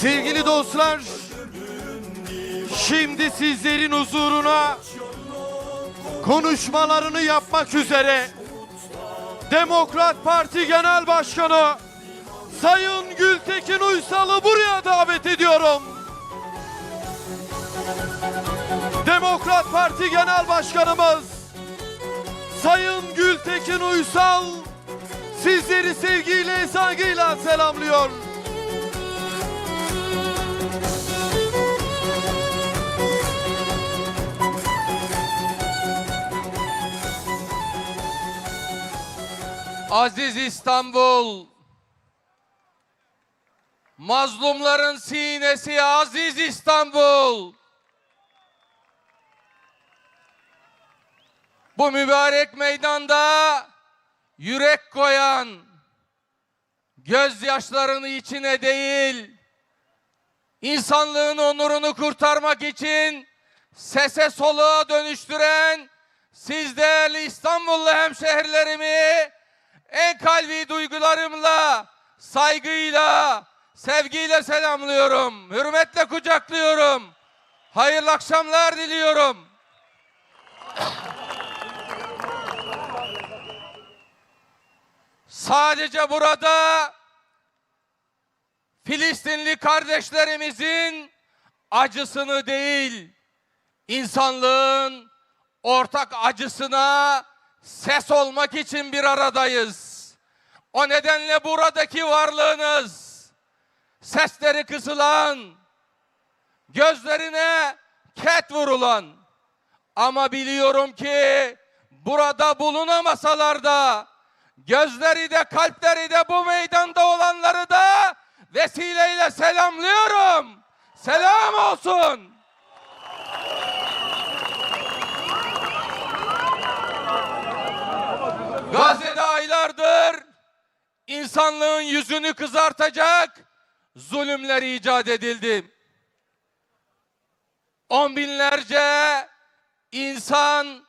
Sevgili dostlar, şimdi sizlerin huzuruna konuşmalarını yapmak üzere Demokrat Parti Genel Başkanı Sayın Gültekin Uysal'ı buraya davet ediyorum. Demokrat Parti Genel Başkanımız Sayın Gültekin Uysal sizleri sevgiyle, saygıyla selamlıyor. Aziz İstanbul, mazlumların sinesi aziz İstanbul. Bu mübarek meydanda yürek koyan, gözyaşlarını içine değil, insanlığın onurunu kurtarmak için sese soluğa dönüştüren siz değerli İstanbullu hemşehrilerimi en kalbi duygularımla, saygıyla, sevgiyle selamlıyorum. Hürmetle kucaklıyorum. Hayırlı akşamlar diliyorum. Sadece burada Filistinli kardeşlerimizin acısını değil, insanlığın ortak acısına ses olmak için bir aradayız. O nedenle buradaki varlığınız, sesleri kısılan, gözlerine ket vurulan ama biliyorum ki burada bulunamasalar da gözleri de kalpleri de bu meydanda olanları da vesileyle selamlıyorum. Selam olsun. Gazze'de aylardır insanlığın yüzünü kızartacak zulümler icat edildi. On binlerce insan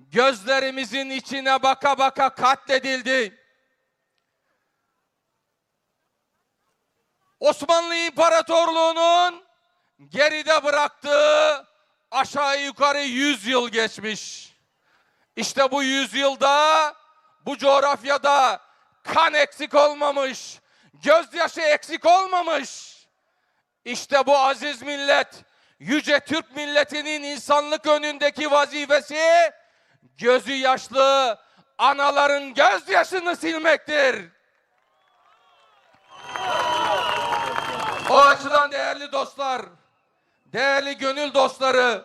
gözlerimizin içine baka baka katledildi. Osmanlı İmparatorluğu'nun geride bıraktığı aşağı yukarı 100 yıl geçmiş. İşte bu yüzyılda bu coğrafyada kan eksik olmamış, gözyaşı eksik olmamış. İşte bu aziz millet, yüce Türk milletinin insanlık önündeki vazifesi gözü yaşlı anaların gözyaşını silmektir. O açıdan değerli dostlar, değerli gönül dostları,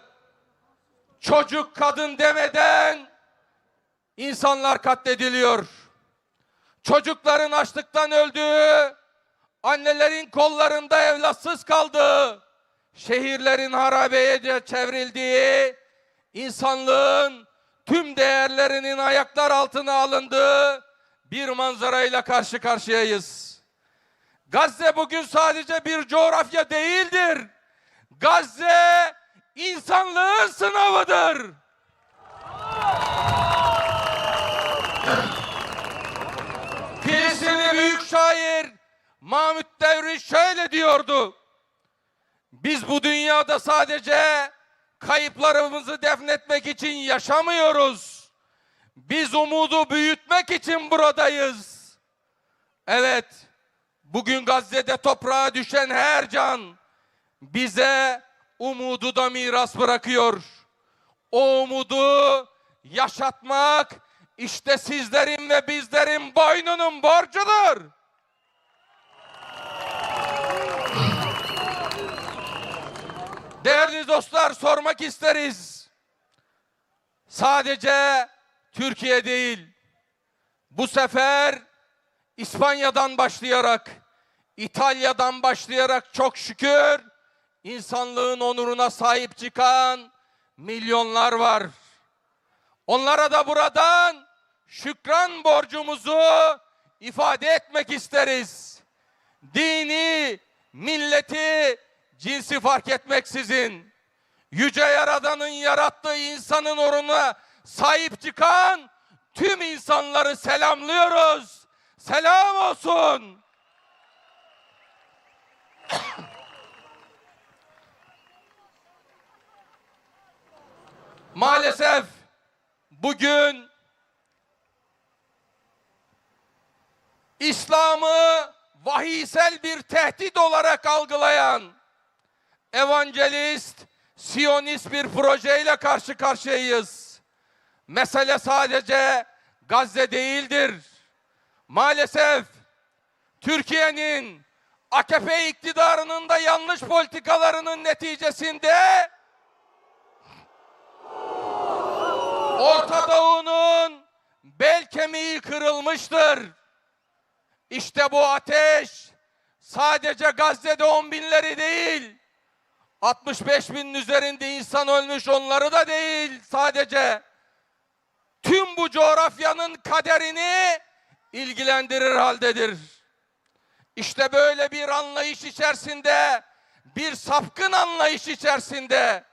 çocuk kadın demeden insanlar katlediliyor. Çocukların açlıktan öldüğü, annelerin kollarında evlatsız kaldığı, şehirlerin harabeye çevrildiği, insanlığın tüm değerlerinin ayaklar altına alındığı bir manzarayla karşı karşıyayız. Gazze bugün sadece bir coğrafya değildir. Gazze insanlığın sınavıdır. Filistinli büyük şair Mahmut Devri şöyle diyordu. Biz bu dünyada sadece kayıplarımızı defnetmek için yaşamıyoruz. Biz umudu büyütmek için buradayız. Evet, bugün Gazze'de toprağa düşen her can bize umudu da miras bırakıyor. O umudu yaşatmak işte sizlerin ve bizlerin boynunun borcudur. Değerli dostlar sormak isteriz. Sadece Türkiye değil. Bu sefer İspanya'dan başlayarak, İtalya'dan başlayarak çok şükür insanlığın onuruna sahip çıkan milyonlar var. Onlara da buradan şükran borcumuzu ifade etmek isteriz. Dini, milleti, cinsi fark etmeksizin yüce yaradanın yarattığı insanın oruna sahip çıkan tüm insanları selamlıyoruz. Selam olsun. Maalesef bugün İslam'ı vahiysel bir tehdit olarak algılayan evangelist, siyonist bir projeyle karşı karşıyayız. Mesele sadece Gazze değildir. Maalesef Türkiye'nin AKP iktidarının da yanlış politikalarının neticesinde Orta Doğu'nun bel kemiği kırılmıştır. İşte bu ateş sadece Gazze'de on binleri değil, 65 binin üzerinde insan ölmüş onları da değil sadece. Tüm bu coğrafyanın kaderini ilgilendirir haldedir. İşte böyle bir anlayış içerisinde, bir sapkın anlayış içerisinde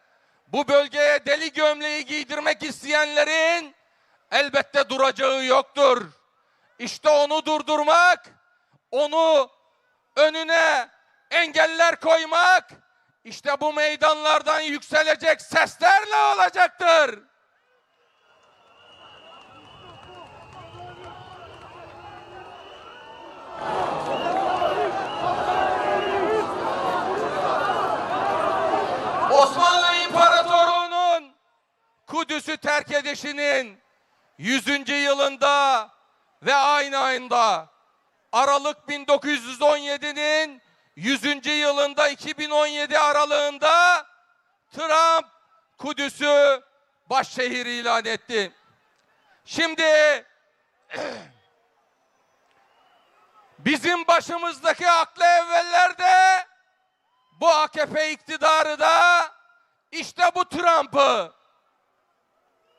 bu bölgeye deli gömleği giydirmek isteyenlerin elbette duracağı yoktur. İşte onu durdurmak, onu önüne engeller koymak, işte bu meydanlardan yükselecek seslerle olacaktır. Osmanlı İmparatorluğu'nun Kudüs'ü terk edişinin 100. yılında ve aynı ayında Aralık 1917'nin 100. yılında 2017 aralığında Trump Kudüs'ü başşehir ilan etti. Şimdi bizim başımızdaki aklı evveller de bu AKP iktidarı da işte bu Trump'ı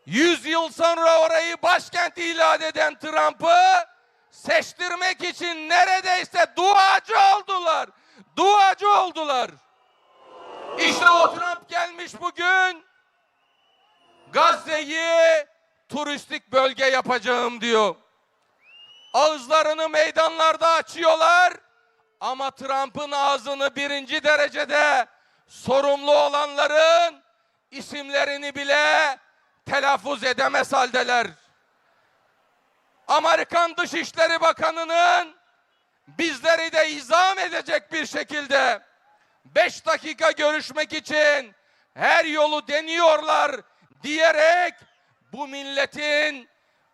100 yıl sonra orayı başkent ilan eden Trump'ı seçtirmek için neredeyse duacı oldular. Duacı oldular. İşte o Trump gelmiş bugün Gazze'yi turistik bölge yapacağım diyor. Ağızlarını meydanlarda açıyorlar. Ama Trump'ın ağzını birinci derecede sorumlu olanların isimlerini bile telaffuz edemez haldeler. Amerikan Dışişleri Bakanı'nın bizleri de izam edecek bir şekilde beş dakika görüşmek için her yolu deniyorlar diyerek bu milletin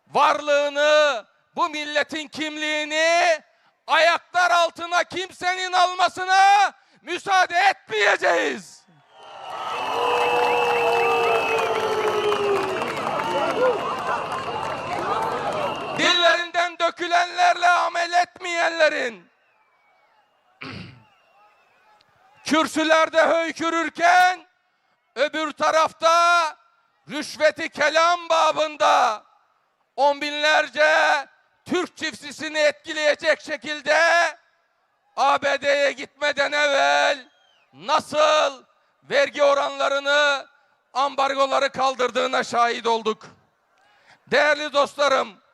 varlığını, bu milletin kimliğini ayaklar altına kimsenin almasına müsaade etmeyeceğiz. Dökülenlerle amel etmeyenlerin kürsülerde höykürürken öbür tarafta rüşveti kelam babında on binlerce Türk çiftçisini etkileyecek şekilde ABD'ye gitmeden evvel nasıl vergi oranlarını, ambargoları kaldırdığına şahit olduk. Değerli dostlarım,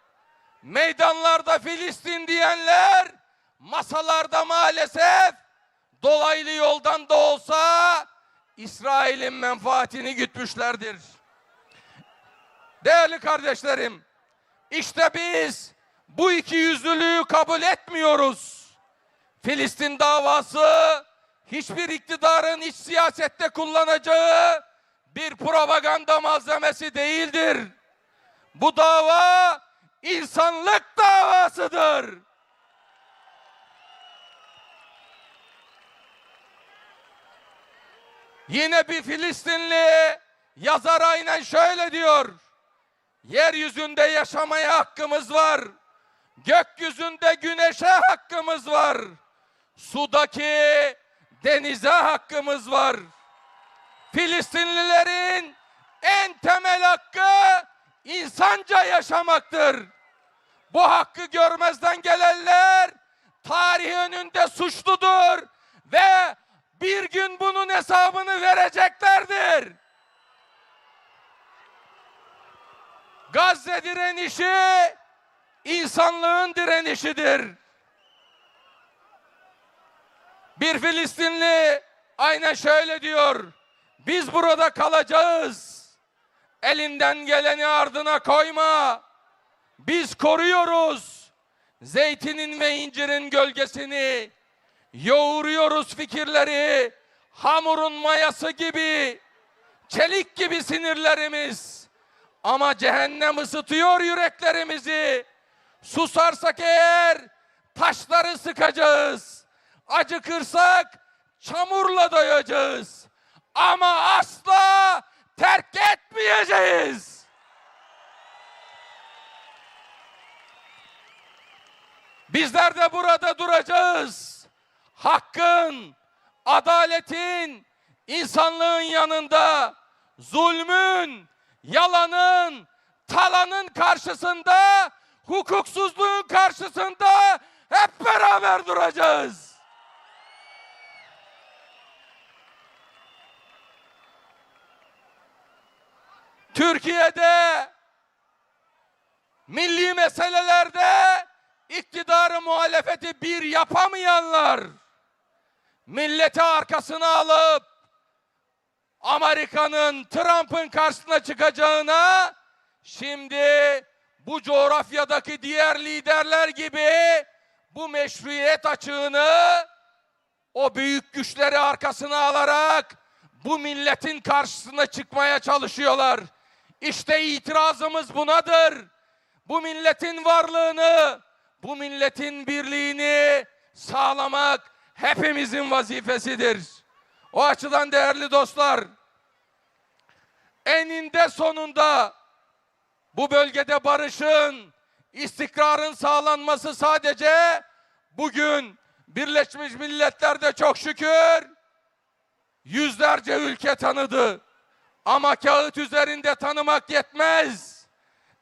meydanlarda Filistin diyenler masalarda maalesef dolaylı yoldan da olsa İsrail'in menfaatini gütmüşlerdir. Değerli kardeşlerim, işte biz bu iki yüzlülüğü kabul etmiyoruz. Filistin davası hiçbir iktidarın iç siyasette kullanacağı bir propaganda malzemesi değildir. Bu dava insanlık davasıdır. Yine bir Filistinli yazar aynen şöyle diyor. Yeryüzünde yaşamaya hakkımız var. Gökyüzünde güneşe hakkımız var. Sudaki denize hakkımız var. Filistinlilerin en temel hakkı insanca yaşamaktır. Bu hakkı görmezden gelenler tarih önünde suçludur ve bir gün bunun hesabını vereceklerdir. Gazze direnişi insanlığın direnişidir. Bir Filistinli aynen şöyle diyor. Biz burada kalacağız. Elinden geleni ardına koyma. Biz koruyoruz. Zeytinin ve incirin gölgesini. Yoğuruyoruz fikirleri. Hamurun mayası gibi. Çelik gibi sinirlerimiz. Ama cehennem ısıtıyor yüreklerimizi. Susarsak eğer taşları sıkacağız. Acıkırsak çamurla doyacağız. Ama asla terk etmeyeceğiz. Bizler de burada duracağız. Hakkın, adaletin, insanlığın yanında zulmün, yalanın, talanın karşısında, hukuksuzluğun karşısında hep beraber duracağız. Türkiye'de milli meselelerde iktidarı muhalefeti bir yapamayanlar milleti arkasına alıp Amerika'nın Trump'ın karşısına çıkacağına şimdi bu coğrafyadaki diğer liderler gibi bu meşruiyet açığını o büyük güçleri arkasına alarak bu milletin karşısına çıkmaya çalışıyorlar. İşte itirazımız bunadır. Bu milletin varlığını, bu milletin birliğini sağlamak hepimizin vazifesidir. O açıdan değerli dostlar, eninde sonunda bu bölgede barışın, istikrarın sağlanması sadece bugün Birleşmiş Milletler'de çok şükür yüzlerce ülke tanıdı. Ama kağıt üzerinde tanımak yetmez.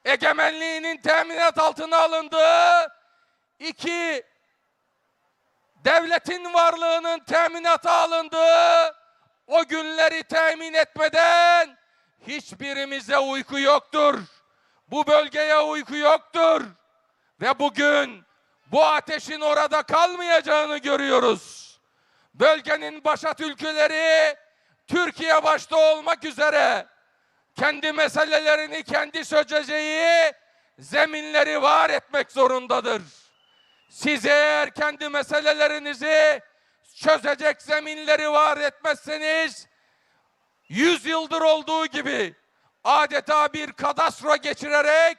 Egemenliğinin teminat altına alındığı iki devletin varlığının teminata alındığı o günleri temin etmeden hiçbirimize uyku yoktur. Bu bölgeye uyku yoktur. Ve bugün bu ateşin orada kalmayacağını görüyoruz. Bölgenin başat ülkeleri Türkiye başta olmak üzere kendi meselelerini kendi çözeceği zeminleri var etmek zorundadır. Siz eğer kendi meselelerinizi çözecek zeminleri var etmezseniz yüz yıldır olduğu gibi adeta bir kadastro geçirerek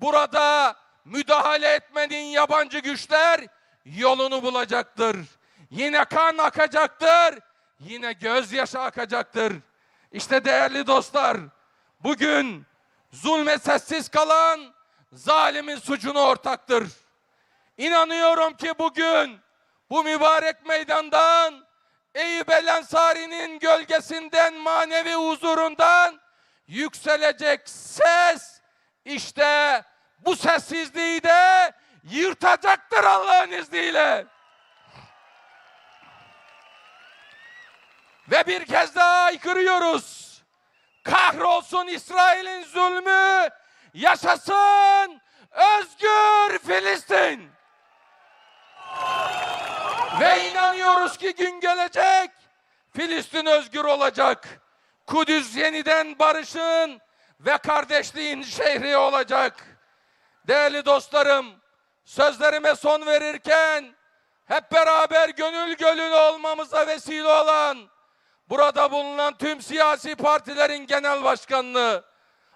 burada müdahale etmenin yabancı güçler yolunu bulacaktır. Yine kan akacaktır. Yine gözyaşı akacaktır. İşte değerli dostlar, bugün zulme sessiz kalan zalimin suçuna ortaktır. İnanıyorum ki bugün bu mübarek meydandan Eyüp El Ensari'nin gölgesinden manevi huzurundan yükselecek ses işte bu sessizliği de yırtacaktır Allah'ın izniyle. Ve bir kez daha aykırıyoruz. Kahrolsun İsrail'in zulmü, yaşasın özgür Filistin. Ve inanıyoruz ki gün gelecek, Filistin özgür olacak. Kudüs yeniden barışın ve kardeşliğin şehri olacak. Değerli dostlarım, sözlerime son verirken hep beraber gönül gönül olmamıza vesile olan burada bulunan tüm siyasi partilerin genel başkanlığı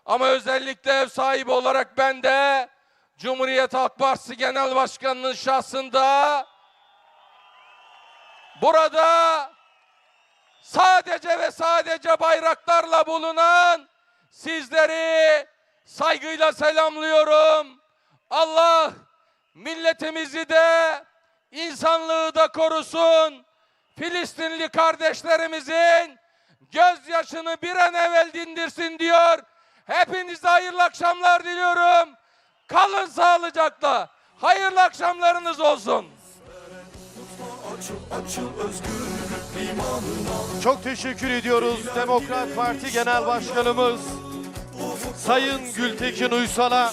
ama özellikle ev sahibi olarak ben de Cumhuriyet Halk Partisi Genel Başkanı'nın şahsında burada sadece ve sadece bayraklarla bulunan sizleri saygıyla selamlıyorum. Allah milletimizi de insanlığı da korusun. Filistinli kardeşlerimizin gözyaşını bir an evvel dindirsin diyor. Hepinize hayırlı akşamlar diliyorum. Kalın sağlıcakla. Hayırlı akşamlarınız olsun. Çok teşekkür ediyoruz Demokrat Parti Genel Başkanımız Sayın Gültekin Uysal'a.